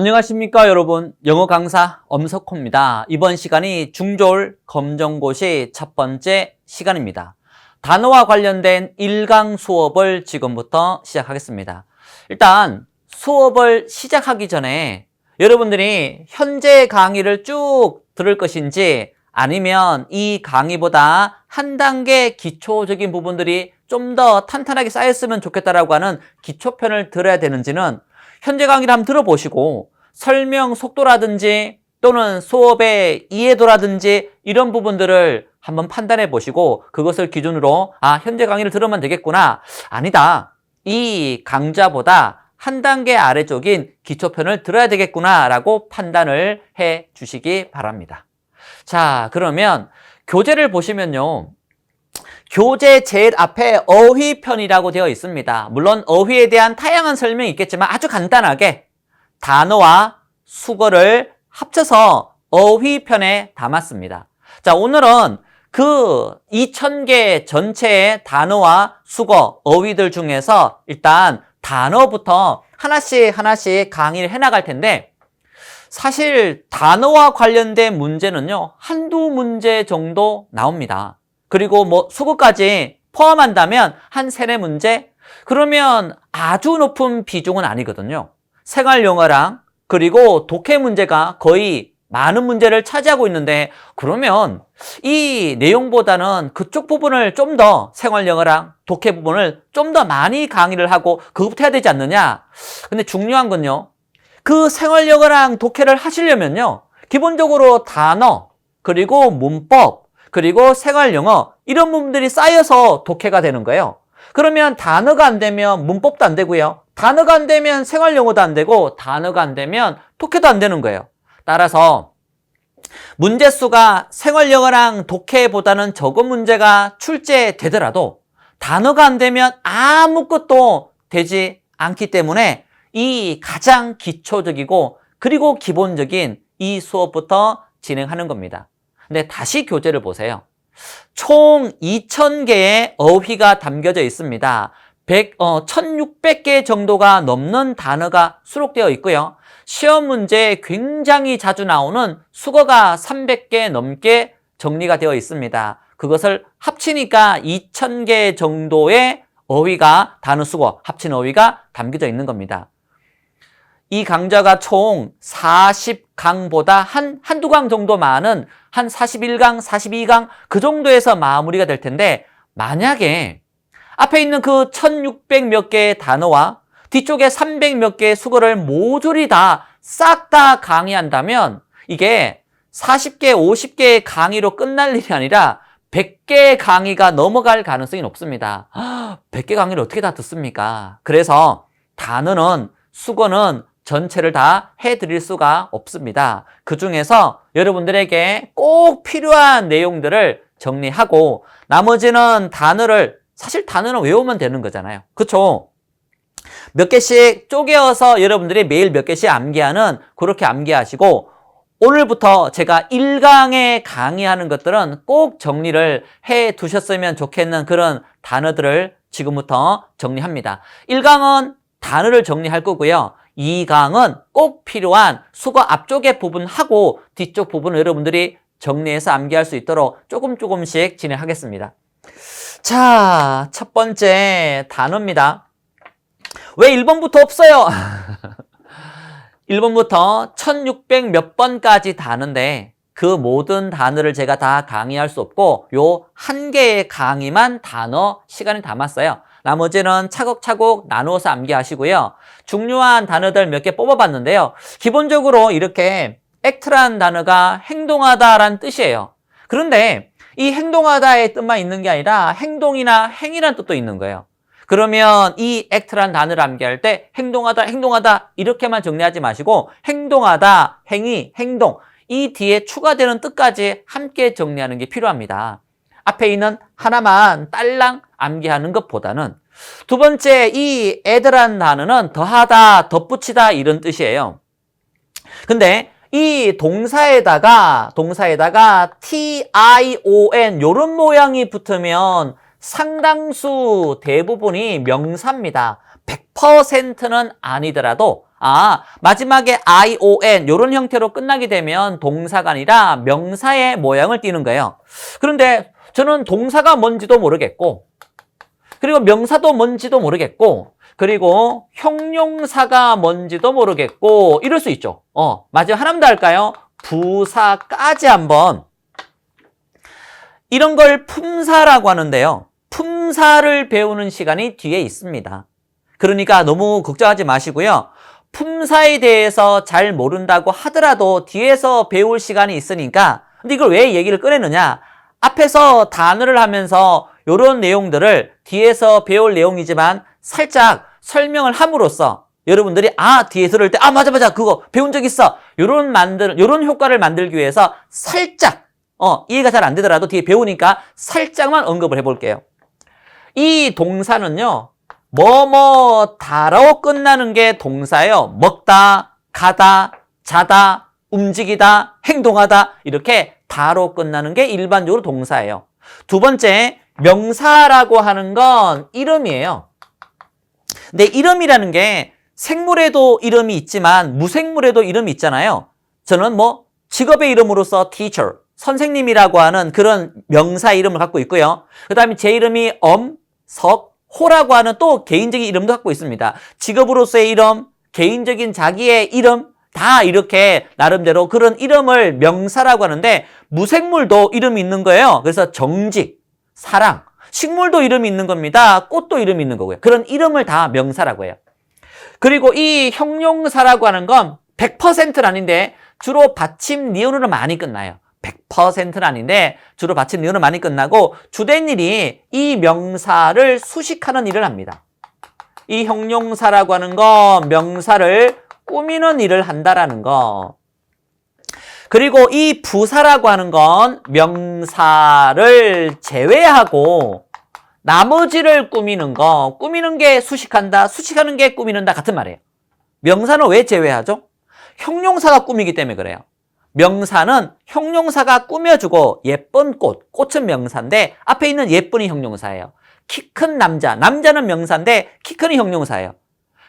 안녕하십니까 여러분 영어 강사 엄석호입니다. 이번 시간이 중졸 검정고시 첫 번째 시간입니다. 단어와 관련된 1강 수업을 지금부터 시작하겠습니다. 일단 수업을 시작하기 전에 여러분들이 현재 강의를 쭉 들을 것인지 아니면 이 강의보다 한 단계 기초적인 부분들이 좀 더 탄탄하게 쌓였으면 좋겠다라고 하는 기초편을 들어야 되는지는 현재 강의를 한번 들어보시고 설명 속도라든지 또는 수업의 이해도라든지 이런 부분들을 한번 판단해 보시고 그것을 기준으로 아 현재 강의를 들으면 되겠구나. 아니다. 이 강좌보다 한 단계 아래쪽인 기초편을 들어야 되겠구나 라고 판단을 해 주시기 바랍니다. 자 그러면 교재를 보시면요 교재 제일 앞에 어휘편이라고 되어 있습니다. 물론 어휘에 대한 다양한 설명이 있겠지만 아주 간단하게 단어와 수거를 합쳐서 어휘편에 담았습니다. 자, 오늘은 그 2000개 전체의 단어와 수거, 어휘들 중에서 일단 단어부터 하나씩 하나씩 강의를 해나갈 텐데 사실 단어와 관련된 문제는요, 한두 문제 정도 나옵니다. 그리고 뭐 수급까지 포함한다면 한 세네 문제? 그러면 아주 높은 비중은 아니거든요. 생활 영어랑 그리고 독해 문제가 거의 많은 문제를 차지하고 있는데 그러면 이 내용보다는 그쪽 부분을 좀 더 생활 영어랑 독해 부분을 좀 더 많이 강의를 하고 그것부터 해야 되지 않느냐? 근데 중요한 건요. 그 생활 영어랑 독해를 하시려면요. 기본적으로 단어 그리고 문법 그리고 생활 영어 이런 부분들이 쌓여서 독해가 되는 거예요. 그러면 단어가 안 되면 문법도 안 되고요. 단어가 안 되면 생활 영어도 안 되고 단어가 안 되면 독해도 안 되는 거예요. 따라서 문제 수가 생활 영어랑 독해보다는 적은 문제가 출제되더라도 단어가 안 되면 아무것도 되지 않기 때문에 이 가장 기초적이고 그리고 기본적인 이 수업부터 진행하는 겁니다. 근데 다시 교재를 보세요. 총 2,000개의 어휘가 담겨져 있습니다. 100, 어, 1,600개 정도가 넘는 단어가 수록되어 있고요. 시험 문제에 굉장히 자주 나오는 수거가 300개 넘게 정리가 되어 있습니다. 그것을 합치니까 2,000개 정도의 어휘가 단어 수거, 합친 어휘가 담겨져 있는 겁니다. 이 강좌가 총 40강보다 한, 한두 강 정도 많은 한 41강, 42강 그 정도에서 마무리가 될 텐데 만약에 앞에 있는 그 1600 몇 개의 단어와 뒤쪽에 300 몇 개의 수거를 모조리 다싹다 강의한다면 이게 40개, 50개의 강의로 끝날 일이 아니라 100개의 강의가 넘어갈 가능성이 높습니다. 100개 강의를 어떻게 다 듣습니까? 그래서 단어는 수거는 전체를 다 해드릴 수가 없습니다. 그 중에서 여러분들에게 꼭 필요한 내용들을 정리하고 나머지는 단어를 사실 단어는 외우면 되는 거잖아요. 그쵸? 몇 개씩 쪼개어서 여러분들이 매일 몇 개씩 암기하는 그렇게 암기하시고 오늘부터 제가 1강에 강의하는 것들은 꼭 정리를 해 두셨으면 좋겠는 그런 단어들을 지금부터 정리합니다. 1강은 단어를 정리할 거고요. 이 강은 꼭 필요한 수거 앞쪽의 부분하고 뒤쪽 부분을 여러분들이 정리해서 암기할 수 있도록 조금 조금씩 진행하겠습니다. 자, 첫 번째 단어입니다. 왜 1번부터 없어요? 1번부터 1600 몇 번까지 단어인데 그 모든 단어를 제가 다 강의할 수 없고 요 한 개의 강의만 단어 시간을 담았어요. 나머지는 차곡차곡 나누어서 암기하시고요. 중요한 단어들 몇 개 뽑아봤는데요. 기본적으로 이렇게 act란 단어가 행동하다라는 뜻이에요. 그런데 이 행동하다의 뜻만 있는 게 아니라 행동이나 행위란 뜻도 있는 거예요. 그러면 이 act란 단어를 암기할 때 행동하다, 행동하다 이렇게만 정리하지 마시고 행동하다, 행위, 행동 이 뒤에 추가되는 뜻까지 함께 정리하는 게 필요합니다. 앞에 있는 하나만 딸랑 암기하는 것보다는 두 번째 이 애들한 단어는 더하다, 덧붙이다 이런 뜻이에요. 근데 이 동사에다가 동사에다가 tion 요런 모양이 붙으면 상당수 대부분이 명사입니다. 100%는 아니더라도 아, 마지막에 ion 요런 형태로 끝나게 되면 동사가 아니라 명사의 모양을 띠는 거예요. 그런데 저는 동사가 뭔지도 모르겠고 그리고 명사도 뭔지도 모르겠고 그리고 형용사가 뭔지도 모르겠고 이럴 수 있죠. 어, 마지막 하나만 더 할까요? 부사까지 한번 이런 걸 품사라고 하는데요. 품사를 배우는 시간이 뒤에 있습니다. 그러니까 너무 걱정하지 마시고요. 품사에 대해서 잘 모른다고 하더라도 뒤에서 배울 시간이 있으니까 근데 이걸 왜 얘기를 꺼내느냐? 앞에서 단어를 하면서 이런 내용들을 뒤에서 배울 내용이지만 살짝 설명을 함으로써 여러분들이 아 뒤에 들을 때 아 맞아 맞아 그거 배운 적 있어 요런 만들 요런 효과를 만들기 위해서 살짝 어 이해가 잘 안 되더라도 뒤에 배우니까 살짝만 언급을 해볼게요. 이 동사는요 뭐뭐 다로 끝나는 게 동사예요. 먹다, 가다, 자다, 움직이다, 행동하다 이렇게 다로 끝나는 게 일반적으로 동사예요. 두 번째 명사라고 하는 건 이름이에요. 근데 이름이라는 게 생물에도 이름이 있지만 무생물에도 이름이 있잖아요. 저는 뭐 직업의 이름으로서 teacher, 선생님이라고 하는 그런 명사 이름을 갖고 있고요. 그 다음에 제 이름이 엄, 석, 호라고 하는 또 개인적인 이름도 갖고 있습니다. 직업으로서의 이름, 개인적인 자기의 이름, 다 이렇게 나름대로 그런 이름을 명사라고 하는데 무생물도 이름이 있는 거예요. 그래서 정직, 사랑, 식물도 이름이 있는 겁니다. 꽃도 이름이 있는 거고요. 그런 이름을 다 명사라고 해요. 그리고 이 형용사라고 하는 건 100%는 아닌데 주로 받침 니은으로 많이 끝나요. 100%는 아닌데 주로 받침 니은으로 많이 끝나고 주된 일이 이 명사를 수식하는 일을 합니다. 이 형용사라고 하는 건 명사를 꾸미는 일을 한다라는 거. 그리고 이 부사라고 하는 건 명사를 제외하고 나머지를 꾸미는 거, 꾸미는 게 수식한다, 수식하는 게 꾸미는다 같은 말이에요. 명사는 왜 제외하죠? 형용사가 꾸미기 때문에 그래요. 명사는 형용사가 꾸며주고 예쁜 꽃, 꽃은 명사인데 앞에 있는 예쁜이 형용사예요. 키 큰 남자, 남자는 명사인데 키 큰이 형용사예요.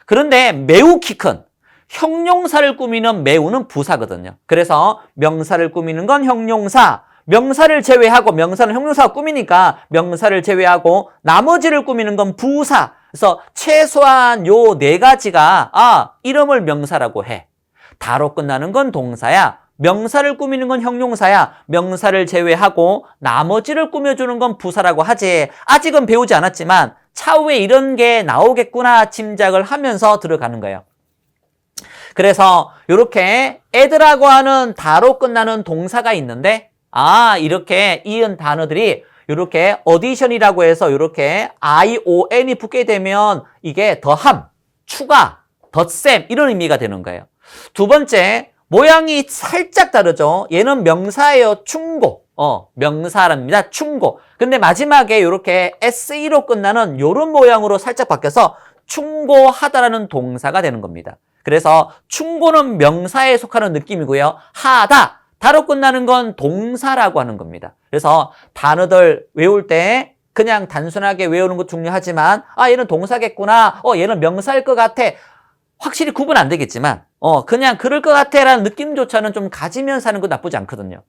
그런데 매우 키 큰, 형용사를 꾸미는 매우는 부사거든요. 그래서 명사를 꾸미는 건 형용사, 명사를 제외하고 명사는 형용사가 꾸미니까 명사를 제외하고 나머지를 꾸미는 건 부사. 그래서 최소한 요 네 가지가 아 이름을 명사라고 해. 다로 끝나는 건 동사야. 명사를 꾸미는 건 형용사야. 명사를 제외하고 나머지를 꾸며주는 건 부사라고 하지. 아직은 배우지 않았지만 차후에 이런 게 나오겠구나 짐작을 하면서 들어가는 거예요. 그래서 이렇게 애들하고 하는 다로 끝나는 동사가 있는데 아 이렇게 이은 단어들이 이렇게 어디션이라고 해서 이렇게 ION이 붙게 되면 이게 더함, 추가, 덧셈 이런 의미가 되는 거예요. 두 번째 모양이 살짝 다르죠. 얘는 명사예요. 충고. 어, 명사랍니다. 충고. 근데 마지막에 이렇게 SE로 끝나는 이런 모양으로 살짝 바뀌어서 충고하다라는 동사가 되는 겁니다. 그래서 충고는 명사에 속하는 느낌이고요. 하다. 다로 끝나는 건 동사라고 하는 겁니다. 그래서 단어들 외울 때 그냥 단순하게 외우는 것 중요하지만 아 얘는 동사겠구나. 어 얘는 명사일 것 같아. 확실히 구분 안 되겠지만 어 그냥 그럴 것 같아라는 느낌조차는 좀 가지면서 하는 거 나쁘지 않거든요.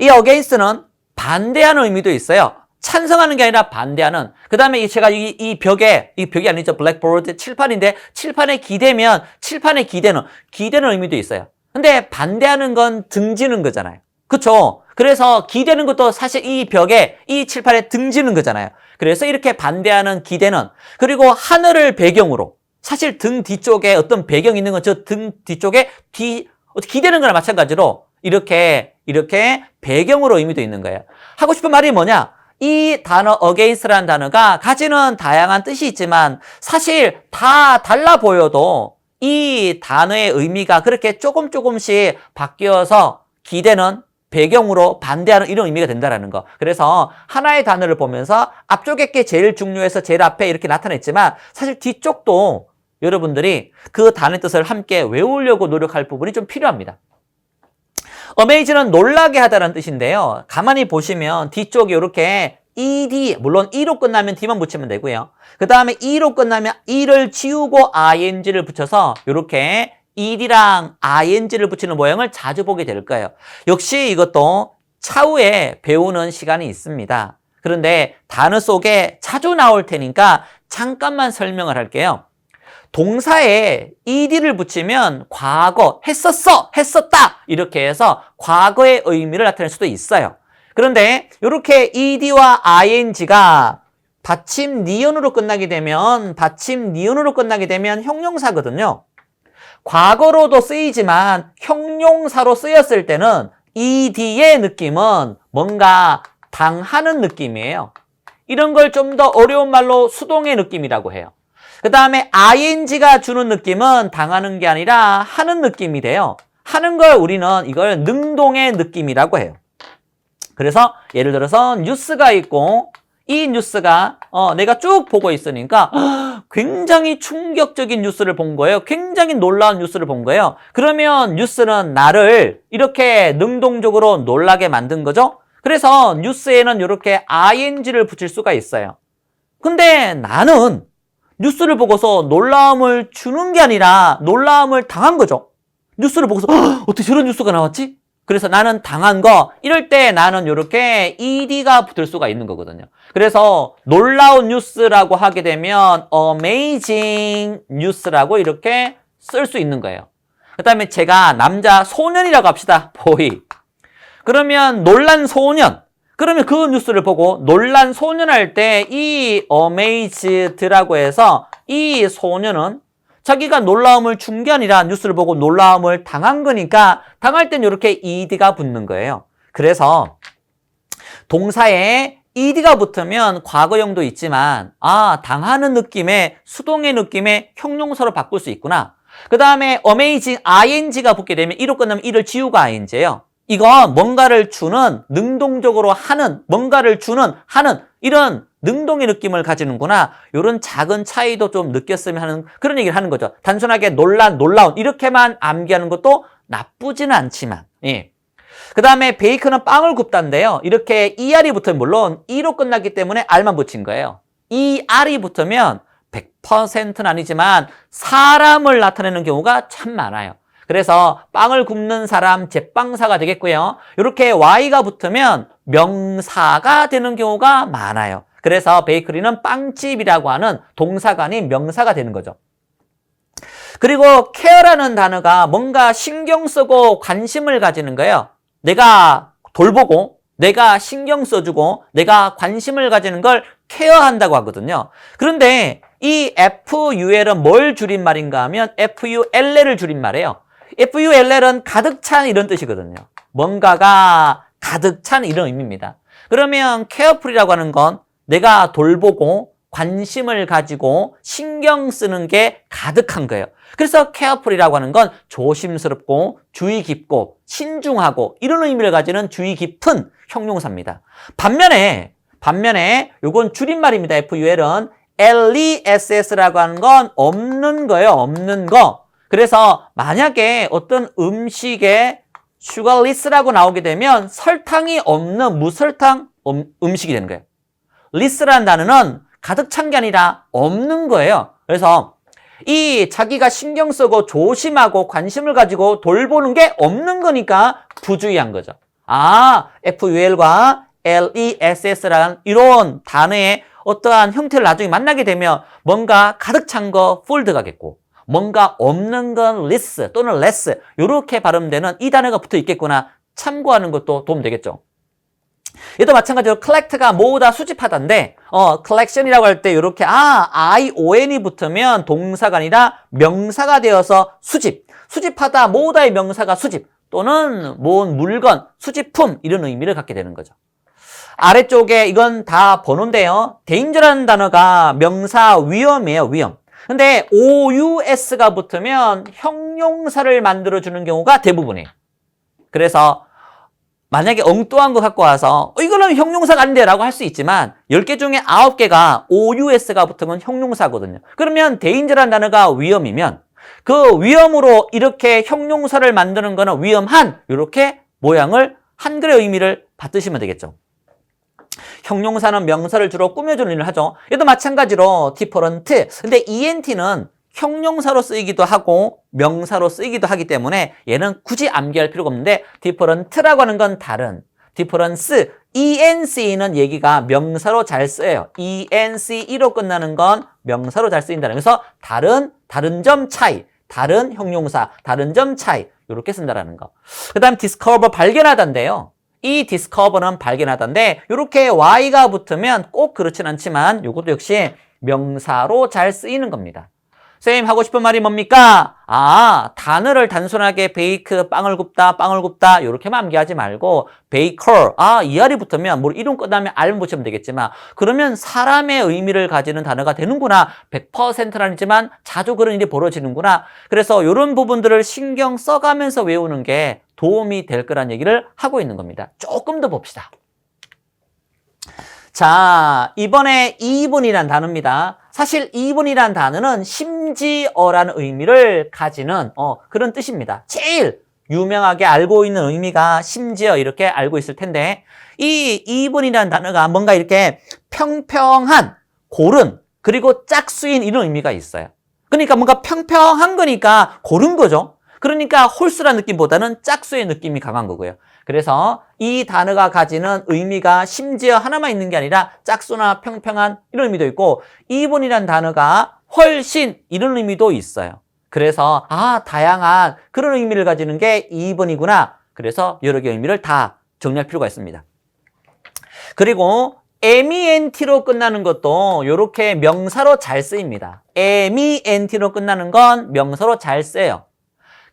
이 against는 반대하는 의미도 있어요. 찬성하는 게 아니라 반대하는. 그 다음에 제가 이, 이 벽에, 이 벽이 아니죠. 블랙보드 칠판인데, 칠판에 기대면, 칠판에 기대는, 기대는 의미도 있어요. 근데 반대하는 건 등지는 거잖아요. 그쵸? 그래서 기대는 것도 사실 이 벽에, 이 칠판에 등지는 거잖아요. 그래서 이렇게 반대하는 기대는, 그리고 하늘을 배경으로, 사실 등 뒤쪽에 어떤 배경이 있는 건 저 등 뒤쪽에 뒤, 기대는 거나 마찬가지로, 이렇게, 이렇게 배경으로 의미도 있는 거예요. 하고 싶은 말이 뭐냐? 이 단어 against라는 단어가 가지는 다양한 뜻이 있지만 사실 다 달라 보여도 이 단어의 의미가 그렇게 조금 조금씩 바뀌어서 기대는 배경으로 반대하는 이런 의미가 된다라는 거. 그래서 하나의 단어를 보면서 앞쪽에 게 제일 중요해서 제일 앞에 이렇게 나타냈지만 사실 뒤쪽도 여러분들이 그 단어의 뜻을 함께 외우려고 노력할 부분이 좀 필요합니다. Amaze는 놀라게 하다는 뜻인데요. 가만히 보시면 뒤쪽에 이렇게 ed 물론 e로 끝나면 d만 붙이면 되고요. 그 다음에 e로 끝나면 e를 지우고 ing를 붙여서 이렇게 ed랑 ing를 붙이는 모양을 자주 보게 될 거예요. 역시 이것도 차후에 배우는 시간이 있습니다. 그런데 단어 속에 자주 나올 테니까 잠깐만 설명을 할게요. 동사에 ed를 붙이면 과거 했었어, 했었다 이렇게 해서 과거의 의미를 나타낼 수도 있어요. 그런데 이렇게 ed와 ing가 받침 니은으로 끝나게 되면 받침 니은으로 끝나게 되면 형용사거든요. 과거로도 쓰이지만 형용사로 쓰였을 때는 ed의 느낌은 뭔가 당하는 느낌이에요. 이런 걸 좀 더 어려운 말로 수동의 느낌이라고 해요. 그 다음에 ing가 주는 느낌은 당하는 게 아니라 하는 느낌이 돼요. 하는 걸 우리는 이걸 능동의 느낌이라고 해요. 그래서 예를 들어서 뉴스가 있고 이 뉴스가 어, 내가 쭉 보고 있으니까 굉장히 충격적인 뉴스를 본 거예요. 굉장히 놀라운 뉴스를 본 거예요. 그러면 뉴스는 나를 이렇게 능동적으로 놀라게 만든 거죠. 그래서 뉴스에는 이렇게 ing를 붙일 수가 있어요. 근데 나는 뉴스를 보고서 놀라움을 주는 게 아니라 놀라움을 당한 거죠. 뉴스를 보고서 어떻게 저런 뉴스가 나왔지? 그래서 나는 당한 거 이럴 때 나는 이렇게 ed가 붙을 수가 있는 거거든요. 그래서 놀라운 뉴스라고 하게 되면 amazing news라고 이렇게 쓸 수 있는 거예요. 그다음에 제가 남자 소년이라고 합시다. 보이. 그러면 놀란 소년. 그러면 그 뉴스를 보고 놀란 소년 할 때이 amazed라고 해서 이 소년은 자기가 놀라움을 준 게 아니라 뉴스를 보고 놀라움을 당한 거니까 당할 땐 이렇게 ed가 붙는 거예요. 그래서 동사에 ed가 붙으면 과거형도 있지만 아 당하는 느낌의 수동의 느낌의 형용사로 바꿀 수 있구나. 그 다음에 amazing ing가 붙게 되면 이로 끝나면 이를 지우고 ing예요. 이건 뭔가를 주는 능동적으로 하는 뭔가를 주는 하는 이런 능동의 느낌을 가지는구나. 이런 작은 차이도 좀 느꼈으면 하는 그런 얘기를 하는 거죠. 단순하게 놀란, 놀라운 이렇게만 암기하는 것도 나쁘지는 않지만. 예. 그 다음에 베이컨은 빵을 굽다인데요. 이렇게 ER이 붙으면 물론 E로 끝났기 때문에 R만 붙인 거예요. ER이 붙으면 100%는 아니지만 사람을 나타내는 경우가 참 많아요. 그래서 빵을 굽는 사람 제빵사가 되겠고요. 이렇게 Y가 붙으면 명사가 되는 경우가 많아요. 그래서 베이커리는 빵집이라고 하는 아닌 명사가 되는 거죠. 그리고 케어라는 단어가 뭔가 신경 쓰고 관심을 가지는 거예요. 내가 돌보고 내가 신경 써주고 내가 관심을 가지는 걸 케어한다고 하거든요. 그런데 이 FUL은 뭘 줄임말인가 하면 FULL을 줄임말이에요. FULL은 가득 찬 이런 뜻이거든요. 뭔가가 가득 찬 이런 의미입니다. 그러면 케어풀이라고 하는 건 내가 돌보고 관심을 가지고 신경 쓰는 게 가득한 거예요. 그래서 케어풀이라고 하는 건 조심스럽고 주의 깊고 신중하고 이런 의미를 가지는 주의 깊은 형용사입니다. 반면에 반면에 요건 줄임말입니다. FUL은 LESS라고 하는 건 없는 거예요. 없는 거. 그래서 만약에 어떤 음식에 슈가리스라고 나오게 되면 설탕이 없는 무설탕 음, 음식이 되는 거예요. 리스라는 단어는 가득 찬 게 아니라 없는 거예요. 그래서 이 자기가 신경 쓰고 조심하고 관심을 가지고 돌보는 게 없는 거니까 부주의한 거죠. 아, FUL과 LESS라는 이런 단어의 어떠한 형태를 나중에 만나게 되면 뭔가 가득 찬거 들어가겠고 뭔가 없는 건 less 또는 less 이렇게 발음되는 이 단어가 붙어 있겠구나 참고하는 것도 도움 되겠죠. 얘도 마찬가지로 collect가 모으다 수집하다인데 어 collection이라고 할 때 이렇게 아 ion이 붙으면 동사가 아니라 명사가 되어서 수집 수집하다 모으다의 명사가 수집 또는 모은 물건 수집품 이런 의미를 갖게 되는 거죠. 아래쪽에 이건 다 번호인데요. danger라는 단어가 명사 위험이에요. 위험. 근데 OUS가 붙으면 형용사를 만들어주는 경우가 대부분이에요. 그래서 만약에 엉뚱한 거 갖고 와서 어, 이거는 형용사가 아닌데 라고 할 수 있지만 10개 중에 9개가 OUS가 붙으면 형용사거든요. 그러면 danger라는 단어가 위험이면 그 위험으로 이렇게 형용사를 만드는 거는 위험한 이렇게 모양을 한글의 의미를 받으시면 되겠죠. 형용사는 명사를 주로 꾸며주는 일을 하죠. 얘도 마찬가지로 different. 근데 ent는 형용사로 쓰이기도 하고 명사로 쓰이기도 하기 때문에 얘는 굳이 암기할 필요가 없는데 different라고 하는 건 다른. difference, enc는 얘기가 명사로 잘 쓰여요. ence로 끝나는 건 명사로 잘 쓰인다는 그래서 다른, 다른 점 차이, 다른 형용사, 다른 점 차이 이렇게 쓴다라는 거. 그 다음 discover 발견하다인데요. 이 discover는 발견하다인데 이렇게 y가 붙으면 꼭 그렇진 않지만 이것도 역시 명사로 잘 쓰이는 겁니다. 선생님 하고 싶은 말이 뭡니까? 아, 단어를 단순하게 베이크, 빵을 굽다, 빵을 굽다 이렇게만 암기하지 말고 베이커, 아, 이알이 붙으면 뭐 이름 끝나면 알 붙이면 되겠지만 그러면 사람의 의미를 가지는 단어가 되는구나. 100%는 아니지만 자주 그런 일이 벌어지는구나. 그래서 이런 부분들을 신경 써가면서 외우는 게 도움이 될 거란 얘기를 하고 있는 겁니다. 조금 더 봅시다. 자, 이번에 2분이란 단어입니다. 사실 2분이란 단어는 심지어라는 의미를 가지는 어, 그런 뜻입니다. 제일 유명하게 알고 있는 의미가 심지어 이렇게 알고 있을 텐데 이 2분이라는 단어가 뭔가 이렇게 평평한, 고른, 그리고 짝수인 이런 의미가 있어요. 그러니까 뭔가 평평한 거니까 고른 거죠. 그러니까 홀수란 느낌보다는 짝수의 느낌이 강한 거고요. 그래서 이 단어가 가지는 의미가 심지어 하나만 있는 게 아니라 짝수나 평평한 이런 의미도 있고 이분이란 단어가 훨씬 이런 의미도 있어요. 그래서 아 다양한 그런 의미를 가지는 게 2번이구나. 그래서 여러 개의 의미를 다 정리할 필요가 있습니다. 그리고 MENT로 끝나는 것도 이렇게 명사로 잘 쓰입니다. MENT로 끝나는 건 명사로 잘 쓰여요.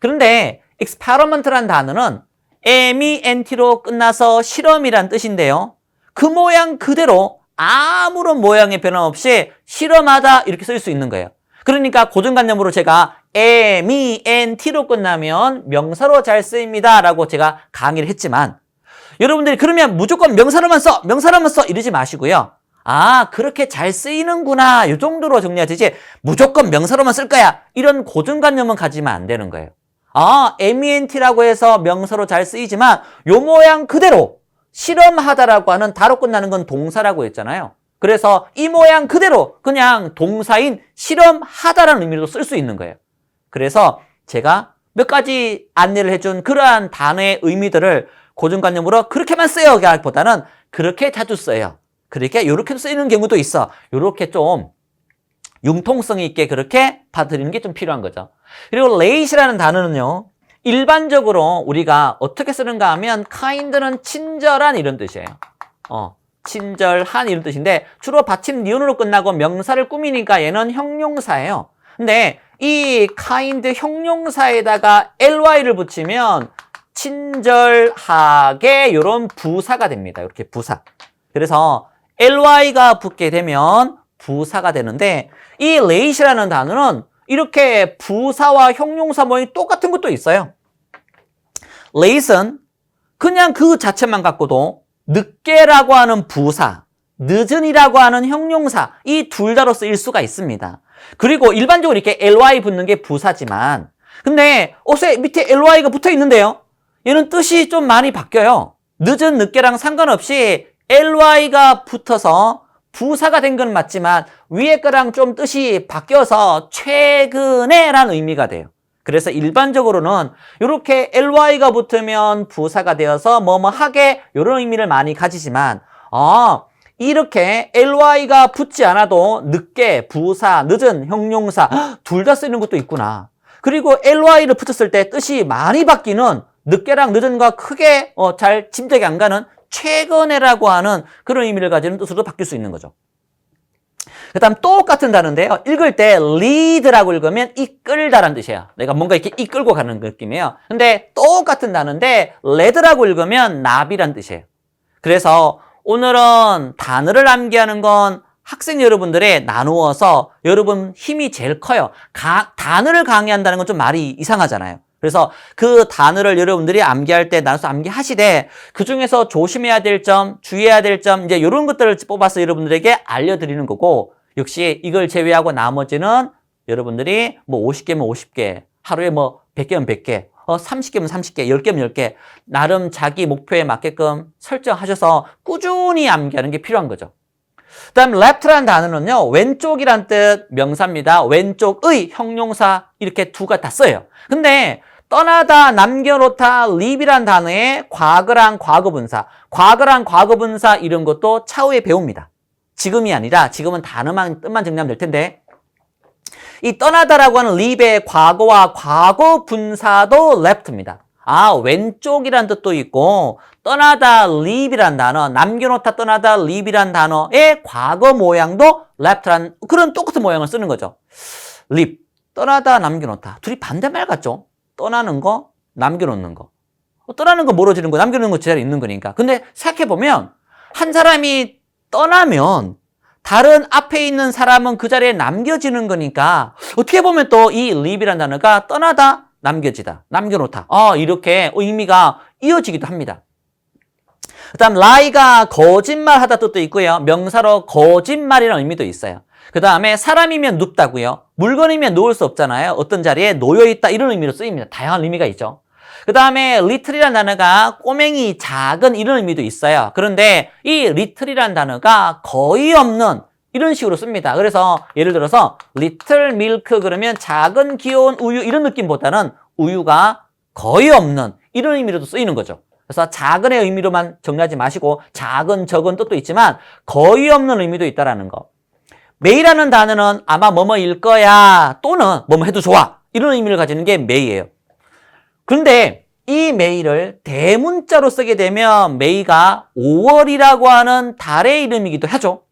그런데 experiment란 단어는 MENT로 끝나서 실험이란 뜻인데요. 그 모양 그대로 아무런 모양의 변화 없이 실험하다 이렇게 쓸 수 있는 거예요. 그러니까 고정관념으로 제가 MENT로 끝나면 명사로 잘 쓰입니다 라고 제가 강의를 했지만 여러분들이 그러면 무조건 명사로만 써 명사로만 써 이러지 마시고요. 아 그렇게 잘 쓰이는구나 이 정도로 정리하지 무조건 명사로만 쓸 거야 이런 고정관념은 가지면 안 되는 거예요. 아, MENT라고 해서 명사로 잘 쓰이지만 요 모양 그대로 실험하다라고 하는 다로 끝나는 건 동사라고 했잖아요. 그래서 이 모양 그대로 그냥 동사인 실험하다라는 의미로 쓸 수 있는 거예요. 그래서 제가 몇 가지 안내를 해준 그러한 단어의 의미들을 고정관념으로 그렇게만 써요 보다는 그렇게 자주 써요. 그렇게 이렇게 쓰이는 경우도 있어. 이렇게 좀 융통성 있게 그렇게 받아들이는 게 좀 필요한 거죠. 그리고 late이라는 단어는요. 일반적으로 우리가 어떻게 쓰는가 하면 kind는 친절한 이런 뜻이에요. 어, 친절한 이런 뜻인데 주로 받침 니은으로 끝나고 명사를 꾸미니까 얘는 형용사예요. 근데 이 kind 형용사에다가 ly를 붙이면 친절하게 이런 부사가 됩니다. 이렇게 부사. 그래서 ly가 붙게 되면 부사가 되는데 이 late이라는 단어는 이렇게 부사와 형용사 모양이 똑같은 것도 있어요. late은 그냥 그 자체만 갖고도 늦게라고 하는 부사, 늦은이라고 하는 형용사 이 둘 다로 쓰일 수가 있습니다. 그리고 일반적으로 이렇게 ly 붙는 게 부사지만 근데 옷에 밑에 ly가 붙어 있는데요. 얘는 뜻이 좀 많이 바뀌어요. 늦은 늦게랑 상관없이 ly가 붙어서 부사가 된 건 맞지만 위에 거랑 좀 뜻이 바뀌어서 최근에 라는 의미가 돼요. 그래서 일반적으로는 이렇게 ly가 붙으면 부사가 되어서 뭐뭐 하게 이런 의미를 많이 가지지만 아 이렇게 ly가 붙지 않아도 늦게 부사, 늦은, 형용사 둘 다 쓰는 것도 있구나. 그리고 ly를 붙였을 때 뜻이 많이 바뀌는 늦게랑 늦은과 크게 어, 잘 짐작이 안 가는 최근에라고 하는 그런 의미를 가지는 뜻으로 바뀔 수 있는 거죠. 그 다음 똑같은 단어인데요. 읽을 때 lead라고 읽으면 이끌다라는 뜻이에요. 내가 뭔가 이렇게 이끌고 가는 느낌이에요. 근데 똑같은 단어인데 lead라고 읽으면 나비란 뜻이에요. 그래서 오늘은 단어를 암기하는 건 학생 여러분들의 나누어서 여러분 힘이 제일 커요. 가, 단어를 강의한다는 건 좀 말이 이상하잖아요. 그래서 그 단어를 여러분들이 암기할 때 나눠서 암기하시되 그 중에서 조심해야 될 점, 주의해야 될 점, 이제 이런 것들을 뽑아서 여러분들에게 알려드리는 거고 역시 이걸 제외하고 나머지는 여러분들이 뭐 50개면 50개, 하루에 뭐 100개면 100개, 어, 30개면 30개, 10개면 10개. 나름 자기 목표에 맞게끔 설정하셔서 꾸준히 암기하는 게 필요한 거죠. 그 다음 left라는 단어는요. 왼쪽이란 뜻 명사입니다. 왼쪽의 형용사 이렇게 두가 다 써요. 근데 떠나다, 남겨놓다, leave이란 단어에 과거랑 과거분사, 과거랑 과거분사 이런 것도 차후에 배웁니다. 지금이 아니라 지금은 단어만 뜻만 정리하면 될 텐데 이 떠나다라고 하는 leave의 과거와 과거분사도 left입니다. 아 왼쪽이란 뜻도 있고 떠나다 leave이란 단어 남겨놓다 떠나다 leave이란 단어의 과거 모양도 left란 그런 똑같은 모양을 쓰는 거죠. leave 떠나다 남겨놓다 둘이 반대말 같죠? 떠나는 거 남겨놓는 거 어, 떠나는 거 멀어지는 거 남겨놓는 거 제자리에 있는 거니까 근데 생각해보면 한 사람이 떠나면 다른 앞에 있는 사람은 그 자리에 남겨지는 거니까 어떻게 보면 또 이 leave이라는 단어가 떠나다 남겨지다 남겨놓다. 아 이렇게 의미가 이어지기도 합니다. 그 다음 lie가 거짓말하다 뜻도 있고요. 명사로 거짓말이라는 의미도 있어요. 그 다음에 사람이면 눕다고요. 물건이면 놓을 수 없잖아요. 어떤 자리에 놓여있다 이런 의미로 쓰입니다. 다양한 의미가 있죠. 그 다음에 little이라는 단어가 꼬맹이, 작은 이런 의미도 있어요. 그런데 이 little이라는 단어가 거의 없는 이런 식으로 씁니다. 그래서 예를 들어서 little milk 그러면 작은 귀여운 우유 이런 느낌보다는 우유가 거의 없는 이런 의미로도 쓰이는 거죠. 그래서 작은의 의미로만 정리하지 마시고 작은, 적은 뜻도 있지만 거의 없는 의미도 있다라는 거. 매이라는 단어는 아마 뭐뭐일 거야 또는 뭐뭐 해도 좋아 이런 의미를 가지는 게 매이예요. 그런데 이 메이를 대문자로 쓰게 되면 메이가 5월이라고 하는 달의 이름이기도 하죠.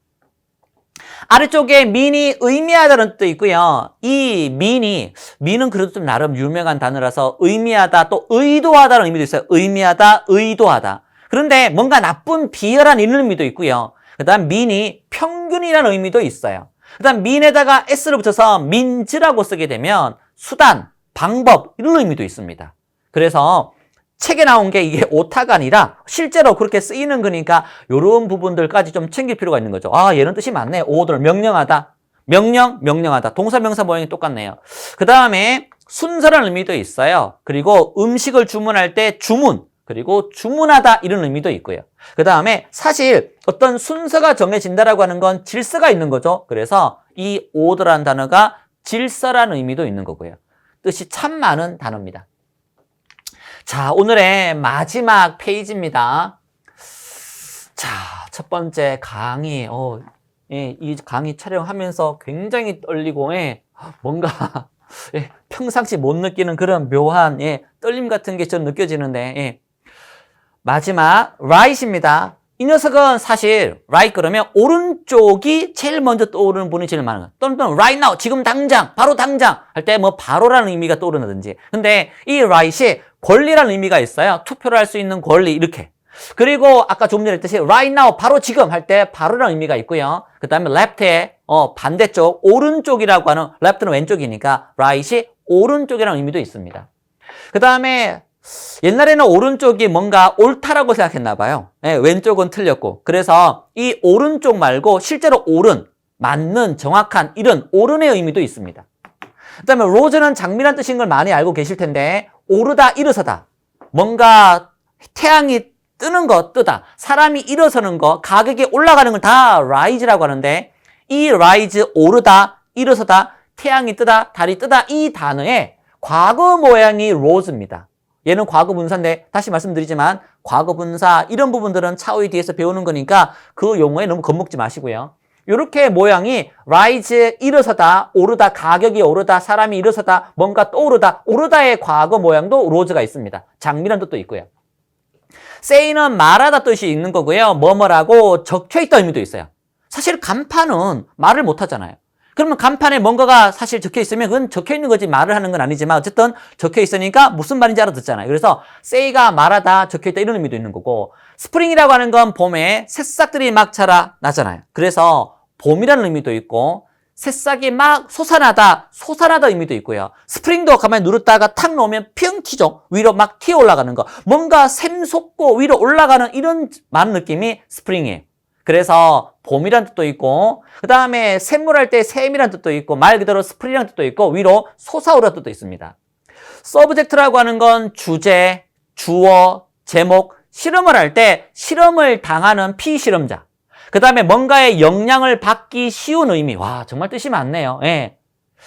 아래쪽에 민이 의미하다는 뜻도 있고요. 이 민이 민은 그래도 좀 나름 유명한 단어라서 의미하다 또 의도하다는 의미도 있어요. 의미하다, 의도하다. 그런데 뭔가 나쁜 비열한 이런 의미도 있고요. 그다음 민이 평균이라는 의미도 있어요. 그다음 민에다가 s를 붙여서 민즈라고 쓰게 되면 수단, 방법 이런 의미도 있습니다. 그래서 책에 나온 게 이게 오타가 아니라 실제로 그렇게 쓰이는 거니까 이런 부분들까지 좀 챙길 필요가 있는 거죠. 아 얘는 뜻이 맞네. 오더 명령하다. 명령, 명령하다. 동사, 명사 모양이 똑같네요. 그 다음에 순서라는 의미도 있어요. 그리고 음식을 주문할 때 주문, 그리고 주문하다 이런 의미도 있고요. 그 다음에 사실 어떤 순서가 정해진다라고 하는 건 질서가 있는 거죠. 그래서 이 오더라는 단어가 질서라는 의미도 있는 거고요. 뜻이 참 많은 단어입니다. 자, 오늘의 마지막 페이지입니다. 자, 첫 번째 강의, 어, 예, 이 강의 촬영하면서 굉장히 떨리고, 예, 뭔가, 예, 평상시 못 느끼는 그런 묘한, 예, 떨림 같은 게전 느껴지는데, 예. 마지막, right입니다. 이 녀석은 사실, right 그러면 오른쪽이 제일 먼저 떠오르는 분이 제일 많아요. 또는, 또는 right now, 지금 당장, 바로 당장 할 때 뭐 바로라는 의미가 떠오르는지. 근데 이 right이 권리라는 의미가 있어요. 투표를 할 수 있는 권리 이렇게. 그리고 아까 조금 전에 했듯이 right now 바로 지금 할 때 바로라는 의미가 있고요. 그 다음에 left의 어, 반대쪽 오른쪽이라고 하는 left는 왼쪽이니까 right이 오른쪽이라는 의미도 있습니다. 그 다음에 옛날에는 오른쪽이 뭔가 옳다라고 생각했나 봐요. 네, 왼쪽은 틀렸고. 그래서 이 오른쪽 말고 실제로 옳은, 맞는, 정확한 이런 옳은의 의미도 있습니다. 그 다음에 로즈는 장미란 뜻인 걸 많이 알고 계실 텐데 오르다 일어서다 뭔가 태양이 뜨는 거 뜨다 사람이 일어서는 거 가격이 올라가는 걸 다 rise라고 하는데 이 rise 오르다 일어서다 태양이 뜨다 달이 뜨다 이 단어의 과거 모양이 rose입니다 얘는 과거 분사인데 다시 말씀드리지만 과거 분사 이런 부분들은 차후에 뒤에서 배우는 거니까 그 용어에 너무 겁먹지 마시고요 이렇게 모양이 rise 일어서다, 오르다, 가격이 오르다, 사람이 일어서다, 뭔가 떠오르다, 오르다의 과거 모양도 로즈가 있습니다. 장미란 뜻도 있고요. say는 말하다 뜻이 있는 거고요. 뭐뭐라고 적혀 있다 의미도 있어요. 사실 간판은 말을 못 하잖아요. 그러면 간판에 뭔가가 사실 적혀 있으면 그건 적혀 있는 거지 말을 하는 건 아니지만 어쨌든 적혀 있으니까 무슨 말인지 알아듣잖아요. 그래서 say가 말하다 적혀 있다 이런 의미도 있는 거고 스프링이라고 하는 건 봄에 새싹들이 막 자라 나잖아요. 그래서 봄이라는 의미도 있고 새싹이 막 솟아나다 솟아나다 의미도 있고요. 스프링도 가만히 누르다가 탁 놓으면 핑 튀죠. 위로 막 튀어 올라가는 거. 뭔가 샘솟고 위로 올라가는 이런 많은 느낌이 스프링이에요. 그래서 봄이란 뜻도 있고 그 다음에 샘물할 때 샘이란 뜻도 있고 말 그대로 스프링이란 뜻도 있고 위로 솟아오르는 뜻도 있습니다. 서브젝트라고 하는 건 주제, 주어, 제목, 실험을 할 때 실험을 당하는 피실험자. 그 다음에 뭔가의 영향을 받기 쉬운 의미. 와, 정말 뜻이 많네요. 예.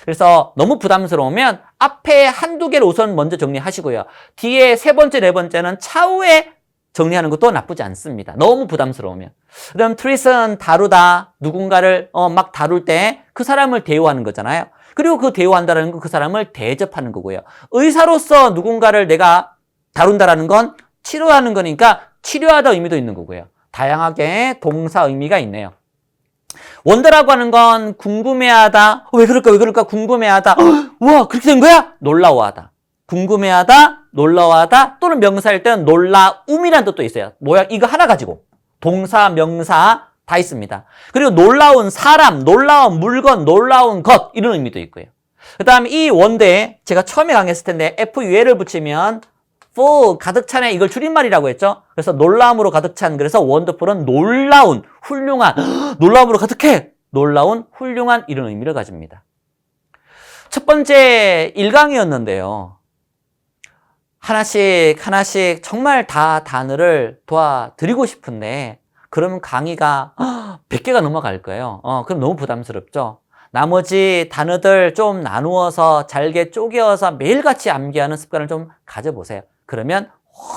그래서 너무 부담스러우면 앞에 한두 개를 우선 먼저 정리하시고요. 뒤에 세 번째, 네 번째는 차후에 정리하는 것도 나쁘지 않습니다. 너무 부담스러우면. 그럼 트릿은 다루다, 누군가를 어, 막 다룰 때 그 사람을 대우하는 거잖아요. 그리고 그 대우한다는 건 그 사람을 대접하는 거고요. 의사로서 누군가를 내가 다룬다라는 건 치료하는 거니까 치료하다 의미도 있는 거고요. 다양하게 동사 의미가 있네요. 원더라고 하는 건 궁금해하다. 어, 왜 그럴까? 왜 그럴까? 궁금해하다. 우와, 그렇게 된 거야? 놀라워하다. 궁금해하다, 놀라워하다, 또는 명사일 때는 놀라움이라는 뜻도 있어요. 뭐야? 이거 하나 가지고. 동사, 명사 다 있습니다. 그리고 놀라운 사람, 놀라운 물건, 놀라운 것 이런 의미도 있고요. 그 다음에 이 원대에 제가 처음에 강의했을 텐데 FUL을 붙이면 full 가득 차네 이걸 줄임말이라고 했죠. 그래서 놀라움으로 가득 찬 그래서 wonderful은 놀라운, 훌륭한, 놀라움으로 가득해, 놀라운, 훌륭한 이런 의미를 가집니다. 첫 번째 1강이었는데요. 하나씩 하나씩 정말 다 단어를 도와드리고 싶은데 그러면 강의가 100개가 넘어갈 거예요. 어, 그럼 너무 부담스럽죠. 나머지 단어들 좀 나누어서 잘게 쪼개어서 매일같이 암기하는 습관을 좀 가져보세요. 그러면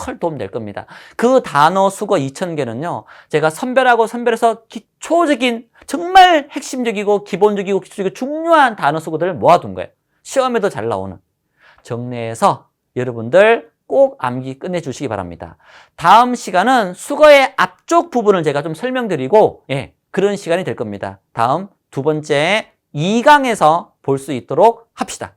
훨 도움 될 겁니다. 그 단어 수거 2,000개는요, 제가 선별하고 선별해서 기초적인, 정말 핵심적이고 기본적이고 기초적이고 중요한 단어 수거들을 모아둔 거예요. 시험에도 잘 나오는. 정리해서 여러분들 꼭 암기 끝내주시기 바랍니다. 다음 시간은 수거의 앞쪽 부분을 제가 좀 설명드리고, 예, 그런 시간이 될 겁니다. 다음 두 번째 2강에서 볼 수 있도록 합시다.